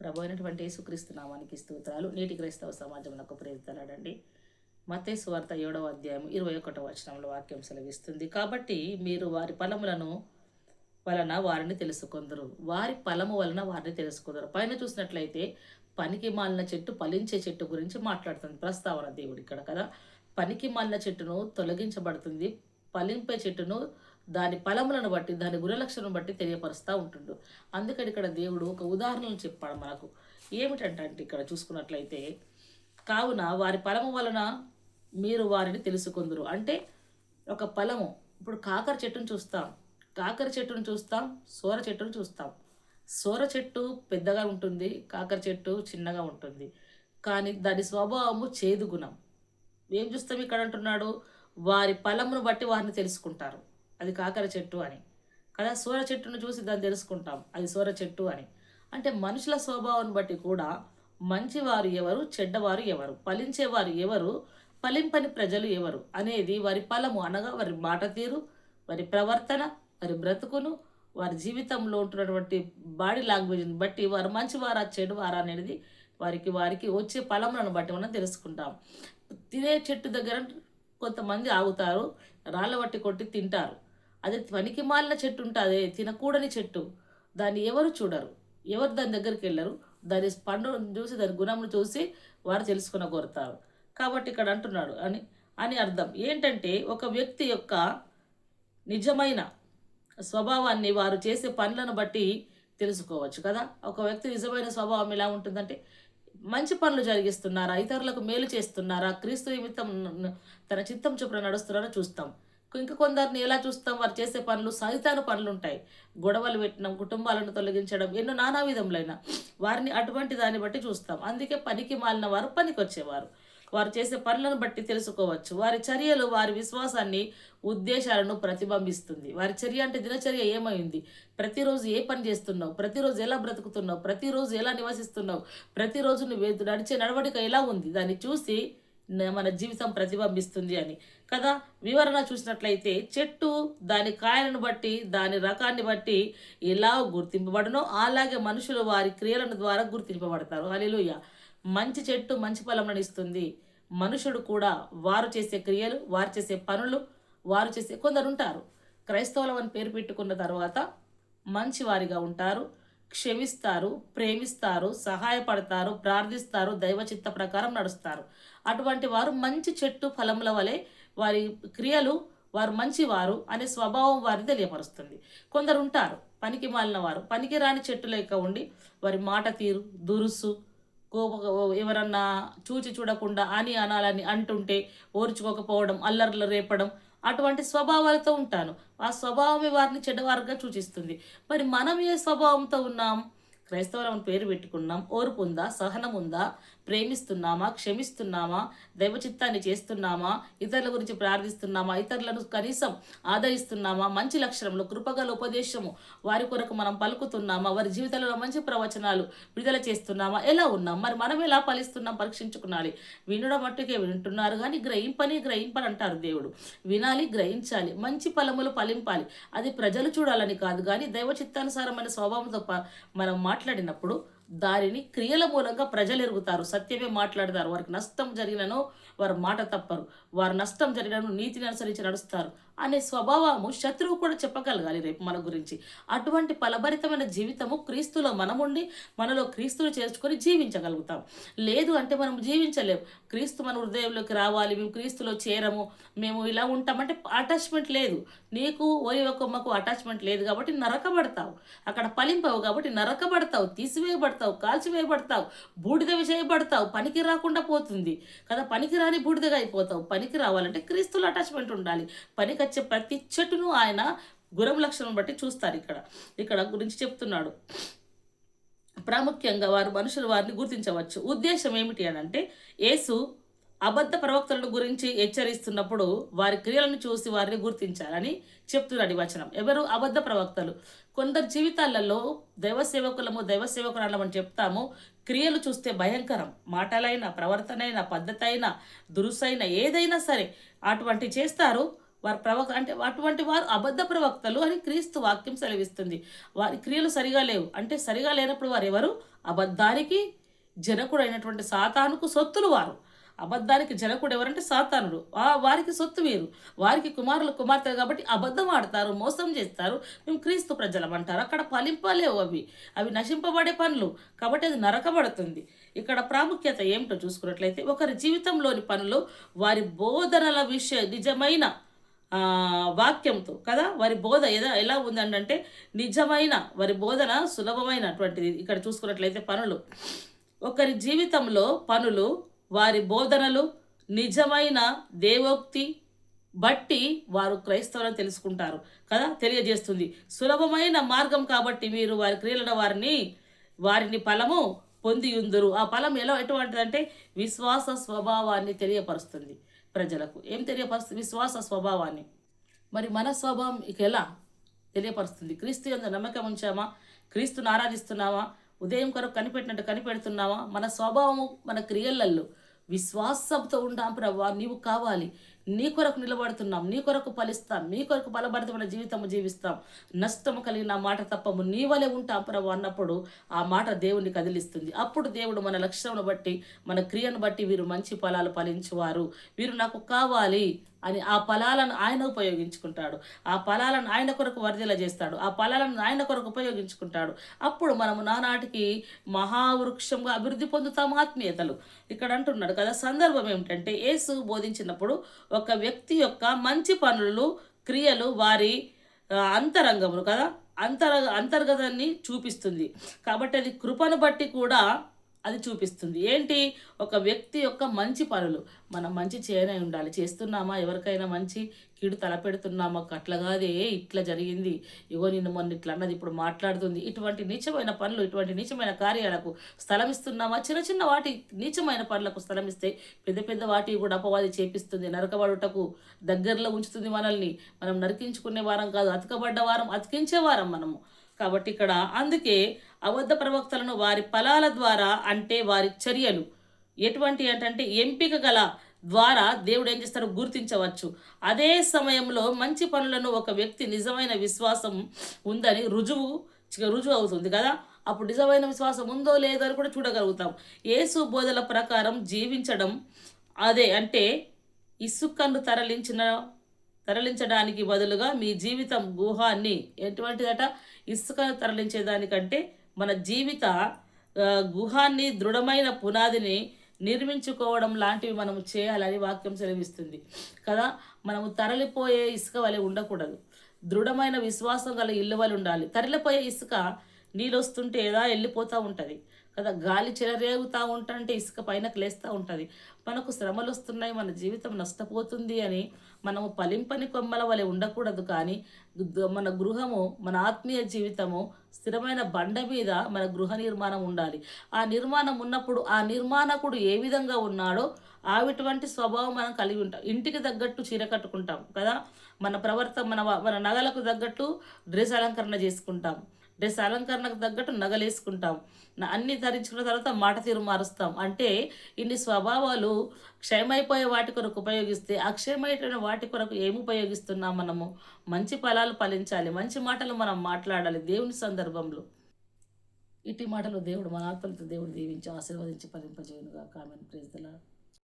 ప్రభు అయినటువంటి యేసుక్రీస్తు నామానికి స్తోత్రాలు. నేటి క్రైస్తవ సమాజంలో ప్రేరితలాడండి. మతే సువార్త ఏడవ అధ్యాయం ఇరవై ఒకటవ వచనంలో వాక్యం సెలవిస్తుంది. కాబట్టి మీరు వారి ఫలములను వలన వారిని తెలుసుకుందరు. వారి ఫలము వలన వారిని తెలుసుకుందరు. పైన చూసినట్లయితే పనికి మాలిన చెట్టు ఫలించే చెట్టు గురించి మాట్లాడుతుంది. ప్రస్తావన దేవుడు ఇక్కడ కదా. పనికి మాలిన చెట్టును తొలగించబడుతుంది. ఫలింపే చెట్టును దాని ఫలములను బట్టి దాని గుణలక్షణం బట్టి తెలియపరుస్తూ ఉంటుండు. అందుకని ఇక్కడ దేవుడు ఒక ఉదాహరణలు చెప్పాడు మనకు. ఏమిటంటే ఇక్కడ చూసుకున్నట్లయితే కావున వారి ఫలము వలన మీరు వారిని తెలుసుకుందరు. అంటే ఒక ఫలము ఇప్పుడు కాకర చెట్టును చూస్తాం. కాకర చెట్టును చూస్తాం సోర చెట్టును చూస్తాం. సోర చెట్టు పెద్దగా ఉంటుంది కాకర చెట్టు చిన్నగా ఉంటుంది. కానీ దాని స్వభావము చేదు గుణం. ఏం చూస్తాం ఇక్కడ అంటున్నాడు? వారి ఫలమును బట్టి వారిని తెలుసుకుంటారు. అది కాకర చెట్టు అని. కదా సూర చెట్టును చూసి దాన్ని తెలుసుకుంటాం. అది సూర చెట్టు అని. అంటే మనుషుల స్వభావాన్ని బట్టి కూడా మంచివారు ఎవరు చెడ్డవారు ఎవరు ఫలించేవారు ఎవరు ఫలింపని ప్రజలు ఎవరు అనేది వారి ఫలము అనగా వారి మాట తీరు వారి ప్రవర్తన వారి బ్రతుకును వారి జీవితంలో ఉంటున్నటువంటి బాడీ లాంగ్వేజ్ని బట్టి వారు మంచివారా చెడువారా అనేది వారికి వారికి వచ్చే ఫలములను బట్టి మనం తెలుసుకుంటాం. తినే చెట్టు దగ్గర కొంతమంది ఆగుతారు రాళ్ళ బట్టి కొట్టి తింటారు. అదే పనికి మాలిన చెట్టు ఉంటుంది తినకూడని చెట్టు. దాన్ని ఎవరు చూడరు? ఎవరు దాని దగ్గరికి వెళ్ళరు? దాని పండు చూసి దాని గుణమును చూసి వారు తెలుసుకున్న కోరుతారు. కాబట్టి ఇక్కడ అంటున్నాడు అని అని అర్థం. ఏంటంటే ఒక వ్యక్తి యొక్క నిజమైన స్వభావాన్ని వారు చేసే పనులను బట్టి తెలుసుకోవచ్చు కదా? ఒక వ్యక్తి నిజమైన స్వభావం ఎలా ఉంటుందంటే మంచి పనులు జరిగిస్తున్నారా? ఇతరులకు మేలు చేస్తున్నారా? క్రీస్తు నిమిత్తం తన చిత్తం చొప్పున నడుస్తున్నారా చూస్తాం. ఇంకా కొందరిని ఎలా చూస్తాం? వారు చేసే పనులు సైతాను పనులు ఉంటాయి గొడవలు పెట్టడం కుటుంబాలను తొలగించడం ఎన్నో నానా విధములైన వారిని అటువంటి దాన్ని బట్టి చూస్తాం. అందుకే పనికి మాలిన వారు పనికి వచ్చేవారు వారు చేసే పనులను బట్టి తెలుసుకోవచ్చు. వారి చర్యలు వారి విశ్వాసాన్ని ఉద్దేశాలను ప్రతిబింబిస్తుంది. వారి చర్య అంటే దినచర్య ఏమైంది? ప్రతిరోజు ఏ పని చేస్తున్నావు? ప్రతిరోజు ఎలా బ్రతుకుతున్నావు? ప్రతిరోజు ఎలా నివసిస్తున్నావు? ప్రతిరోజు నువ్వు నడిచే నడవడిక ఎలా ఉంది? దాన్ని చూసి మన జీవితం ప్రతిబింబిస్తుంది అని. కదా? వివరణ చూసినట్లయితే చెట్టు దాని కాయలను బట్టి దాని రకాన్ని బట్టి ఎలా గుర్తింపబడనో అలాగే మనుషులు వారి క్రియలను ద్వారా గుర్తింపబడతారు. హల్లెలూయా. మంచి చెట్టు మంచి ఫలములను ఇస్తుంది. మనుషుడు కూడా వారు చేసే క్రియలు వారు చేసే పనులు వారు చేసే కొందరు ఉంటారు. క్రైస్తవులం అని పేరు పెట్టుకున్న తర్వాత మంచివారిగా ఉంటారు క్షమిస్తారు ప్రేమిస్తారు సహాయపడతారు ప్రార్థిస్తారు దైవ చిత్త ప్రకారం నడుస్తారు. అటువంటి వారు మంచి చెట్టు ఫలముల వలె వారి క్రియలు వారు మంచివారు అనే స్వభావం వారిని తెలియపరుస్తుంది. కొందరు ఉంటారు పనికి మాలిన వారు. పనికి రాని చెట్టు లేక ఉండి వారి మాట తీరు దురుసు కోప ఎవరన్నా చూచి చూడకుండా అని అనాలని అంటుంటే ఓర్చుకోకపోవడం అల్లర్లు రేపడం అటువంటి స్వభావాలతో ఉంటాను. ఆ స్వభావమే వారిని చెడ్డవారుగా సూచిస్తుంది. మరి మనం ఏ స్వభావంతో ఉన్నాం? క్రైస్తవులం పేరు పెట్టుకున్నాం. ఓర్పు ఉందా? సహనం ఉందా? ప్రేమిస్తున్నామా క్షమిస్తున్నామా దైవచిత్తాన్ని చేస్తున్నామా ఇతరుల గురించి ప్రార్థిస్తున్నామా ఇతరులను కనీసం ఆదరిస్తున్నామా మంచి లక్షణంలో కృపగల ఉపదేశము వారి కొరకు మనం పలుకుతున్నామా వారి జీవితంలో మంచి ప్రవచనాలు విడుదల చేస్తున్నామా ఎలా ఉన్నాం మరి మనం ఎలా ఫలిస్తున్నాం పరీక్షించుకునాలి వినడం మట్టుకే వింటున్నారు కానీ గ్రహింపని గ్రహింపని అంటారు దేవుడు. వినాలి గ్రహించాలి మంచి ఫలములు ఫలింపాలి. అది ప్రజలు చూడాలని కాదు కానీ దైవ చిత్తానుసారమైన స్వభావంతో మనం మాట్లాడినప్పుడు దానిని క్రియల మూలంగా ప్రజలు ఎరుగుతారు సత్యమే మాట్లాడతారు. వారికి నష్టం జరిగినను వారు మాట తప్పరు. వారు నష్టం జరిగినను నీతిని అనుసరించి నడుస్తారు. అనే స్వభావము శత్రువు కూడా చెప్పగలగాలి రేపు మన గురించి. అటువంటి ఫలభరితమైన జీవితము క్రీస్తులో మనముండి మనలో క్రీస్తులు చేర్చుకొని జీవించగలుగుతాం. లేదు అంటే మనం జీవించలేము క్రీస్తు మన హృదయంలోకి రావాలి మేము క్రీస్తులో చేరము మేము ఇలా ఉంటామంటే అటాచ్మెంట్ లేదు. నీకు ఓరి కొమ్మకు అటాచ్మెంట్ లేదు కాబట్టి నరకబడతావు అక్కడ ఫలింపవు కాబట్టి నరకబడతావు తీసివేయబడతావు కాల్చివేయబడతావు బూడిద చేయబడతావు పనికి రాకుండా పోతుంది. కదా పనికి రాని బూడిదగా అయిపోతావు. పనికి రావాలంటే క్రీస్తులు అటాచ్మెంట్ ఉండాలి. పనికి వచ్చే ప్రతి చెట్టును ఆయన గురం లక్షణం బట్టి చూస్తారు ఇక్కడ. ఇక్కడ గురించి చెప్తున్నాడు. ప్రాముఖ్యంగా వారు మనుషులు వారిని గుర్తించవచ్చు. ఉద్దేశం ఏమిటి అని అంటే యేసు అబద్ధ ప్రవక్తలను గురించి హెచ్చరిస్తున్నప్పుడు వారి క్రియలను చూసి వారిని గుర్తించాలని చెప్తున్నాడు వచనం. ఎవరు? అబద్ధ ప్రవక్తలు. కొందరు జీవితాలలో దైవ సేవకులము దైవ సేవకురాలమని చెప్తాము. క్రియలు చూస్తే భయంకరం. మాటలైన ప్రవర్తనైన పద్ధతి అయినా దురుసైన ఏదైనా సరే అటువంటి చేస్తారు. వారు ప్రవక్ అంటే అటువంటి వారు అబద్ధ ప్రవక్తలు అని క్రీస్తు వాక్యం సెలవిస్తుంది. వారి క్రియలు సరిగా లేవు. అంటే సరిగా లేనప్పుడు వారు ఎవరు? అబద్ధానికి జనకుడైనటువంటి సాతానుకు సొత్తులు వారు. అబద్ధానికి జనకుడు ఎవరంటే సాతానుడు. ఆ వారికి సొత్తు వీరు. వారికి కుమారులు కుమార్తెలు కాబట్టి అబద్ధం ఆడతారు మోసం చేస్తారు. మేము క్రీస్తు ప్రజలం అంటారు. అక్కడ ఫలింపలేవు అవి. అవి నశింపబడే పనులు. కాబట్టి అది నరకబడుతుంది. ఇక్కడ ప్రాముఖ్యత ఏమిటో చూసుకున్నట్లయితే ఒకరి జీవితంలోని పనులు వారి బోధనల విషయ నిజమైన వాక్యంతో కదా? వారి బోధ ఏదో ఎలా ఉందంటే నిజమైన వారి బోధన సులభమైనటువంటిది. ఇక్కడ చూసుకున్నట్లయితే పనులు. ఒకరి జీవితంలో పనులు వారి బోధనలు నిజమైన దేవోక్తి బట్టి వారు క్రైస్తవులను తెలుసుకుంటారు కదా తెలియజేస్తుంది. సులభమైన మార్గం కాబట్టి మీరు వారి క్రియలను వారిని వారిని ఫలము పొందియుందురు. ఆ ఫలం ఎలా ఎటువంటిదంటే విశ్వాస స్వభావాన్ని తెలియపరుస్తుంది ప్రజలకు. ఏం తెలియపరుస్తుంది? విశ్వాస స్వభావాన్ని. మరి మన స్వభావం ఇక ఎలా తెలియపరుస్తుంది? క్రీస్తు ఎంత నమ్మకం ఉంచామా? క్రీస్తుని ఆరాధిస్తున్నామా? ఉదయం కొరకు కనిపెట్టినట్టు కనిపెడుతున్నావా? మన స్వభావము మన క్రియలల్లో విశ్వాసంతో ఉంటాం ప్రభా. నీవు కావాలి. నీ కొరకు నిలబడుతున్నాం. నీ కొరకు ఫలిస్తాం. నీ కొరకు బలభరితమైన జీవితము జీవిస్తాం. నష్టము కలిగిన మాట తప్పము నీ వలె ఉంటాం ప్రభు అన్నప్పుడు ఆ మాట దేవుని కదిలిస్తుంది. అప్పుడు దేవుడు మన లక్ష్యమును బట్టి మన క్రియను బట్టి వీరు మంచి ఫలాలు ఫలించువారు. వీరు నాకు కావాలి. అని ఆ ఫలాలను ఆయన ఉపయోగించుకుంటాడు. ఆ ఫలాలను ఆయన కొరకు వర్ధిల చేస్తాడు. ఆ ఫలాలను ఆయన కొరకు ఉపయోగించుకుంటాడు. అప్పుడు మనము నానాటికి మహావృక్షంగా అభివృద్ధి పొందుతాము ఆత్మీయతలు. ఇక్కడ అంటున్నాడు కదా సందర్భం ఏమిటంటే యేసు బోధించినప్పుడు ఒక వ్యక్తి యొక్క మంచి పనులు క్రియలు వారి అంతరంగములు కదా అంతర అంతర్గతాన్ని చూపిస్తుంది. కాబట్టి అది కృపను బట్టి కూడా అది చూపిస్తుంది. ఏంటి? ఒక వ్యక్తి యొక్క మంచి పనులు. మనం మంచి చేయనే ఉండాలి. చేస్తున్నామా? ఎవరికైనా మంచి కీడు తలపెడుతున్నామా? అట్లా కాదే ఇట్లా జరిగింది. ఇగో నిన్ను మొన్న ఇట్లా అన్నది ఇప్పుడు మాట్లాడుతుంది. ఇటువంటి నీచమైన పనులు ఇటువంటి నీచమైన కార్యాలకు స్థలం ఇస్తున్నామా? చిన్న చిన్న వాటి నీచమైన పనులకు స్థలం ఇస్తే పెద్ద పెద్ద వాటి కూడా అపవాది చేపిస్తుంది. నరకబడుటకు దగ్గరలో ఉంచుతుంది మనల్ని. మనం నరికించుకునే వారం కాదు. అతకబడ్డ వారం అతికించే వారం మనము. కాబట్టి ఇక్కడ అందుకే అబద్ధ ప్రవక్తలను వారి ఫలాల ద్వారా అంటే వారి చర్యలు. ఎటువంటి అంటే ఎంపిక గల ద్వారా దేవుడు ఏం చేస్తాడో? గుర్తించవచ్చు. అదే సమయంలో మంచి పనులను ఒక వ్యక్తి నిజమైన విశ్వాసం ఉందని రుజువు రుజువు అవుతుంది కదా? అప్పుడు నిజమైన విశ్వాసం ఉందో లేదో అని కూడా చూడగలుగుతాం. యేసు బోధల ప్రకారం జీవించడం అదే అంటే ఇసుకను తరలించిన తరలించడానికి బదులుగా మీ జీవితం గుహాన్ని ఎటువంటిదట? ఇసుక తరలించేదానికంటే మన జీవిత గుహాన్ని దృఢమైన పునాదిని నిర్మించుకోవడం లాంటివి మనం చేయాలని వాక్యం సెలవిస్తుంది. కదా? మనము తరలిపోయే ఇసుక వలె ఉండకూడదు. దృఢమైన విశ్వాసం గల ఇల్లు వలె ఉండాలి. తరలిపోయే ఇసుక నీళ్ళు వస్తుంటే ఏదా వెళ్ళిపోతూ ఉంటుంది. కదా గాలి చెలరేగుతూ ఉంటుంటే ఇసుక పైన లేస్తూ ఉంటుంది. మనకు శ్రమలు వస్తున్నాయి మన జీవితం నష్టపోతుంది అని మనము పలింపని కొమ్మల వలె ఉండకూడదు కానీ మన గృహము మన ఆత్మీయ జీవితము స్థిరమైన బండ మీద మన గృహ నిర్మాణం ఉండాలి. ఆ నిర్మాణం ఉన్నప్పుడు ఆ నిర్మాణకుడు ఏ విధంగా ఉన్నాడో ఆవిటువంటి స్వభావం మనం కలిగి ఉంటాం. ఇంటికి తగ్గట్టు చీర కట్టుకుంటాం. కదా మన ప్రవర్త మన మన నగలకు తగ్గట్టు డ్రెస్ అలంకరణ చేసుకుంటాం. డ్రెస్ అలంకరణకు తగ్గట్టు నగలేసుకుంటాం. నా- అన్ని ధరించుకున్న తర్వాత మాట తీరు మారుస్తాం. అంటే ఇన్ని స్వభావాలు క్షయమైపోయే వాటి కొరకు ఉపయోగిస్తే అక్షయమైన వాటి కొరకు ఏమి ఉపయోగిస్తున్నాం మనము? మంచి ఫలాలు ఫలించాలి. మంచి మాటలు మనం మాట్లాడాలి దేవుని సందర్భంలో. ఇటు మాటలు దేవుడు మన ఆత్మలతో దేవుడు దీవించి ఆశీర్వదించి ఫలింపజేయనుగా కామెంట్ ప్రేజ్